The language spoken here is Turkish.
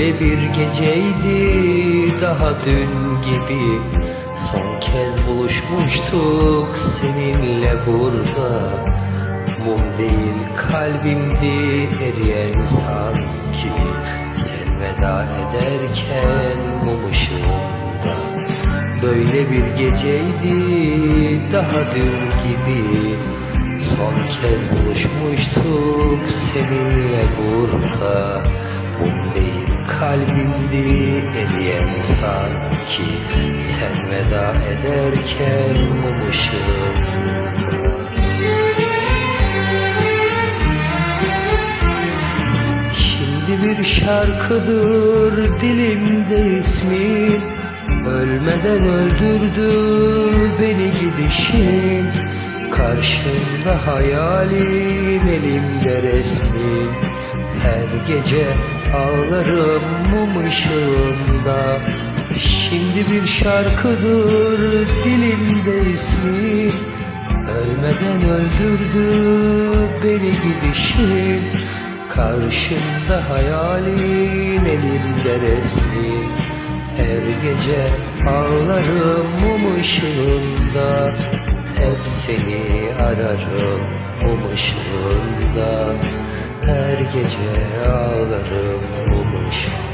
Böyle bir geceydi daha dün gibi. Son kez buluşmuştuk seninle burada. Mum değil kalbimdi eriyen sanki. Sen veda ederken mum ışığında. Böyle bir geceydi daha dün gibi. Son kez buluşmuştuk seninle burada kalbimdi eriyen sanki Sen veda ederken mum Şimdi bir şarkıdır dilimde ismin Ölmeden öldürdü beni gidişin. Karşımda hayalim elimde resmin. Her gece ağlarım mum ışığında. Şimdi bir şarkıdır dilimde ismin Ölmeden öldürdü beni gidişin Karşımda hayalin elimde resmin Her gece ağlarım mum ışığında. Hep seni ararım mum ışığında her gece ağlarım bu başıma.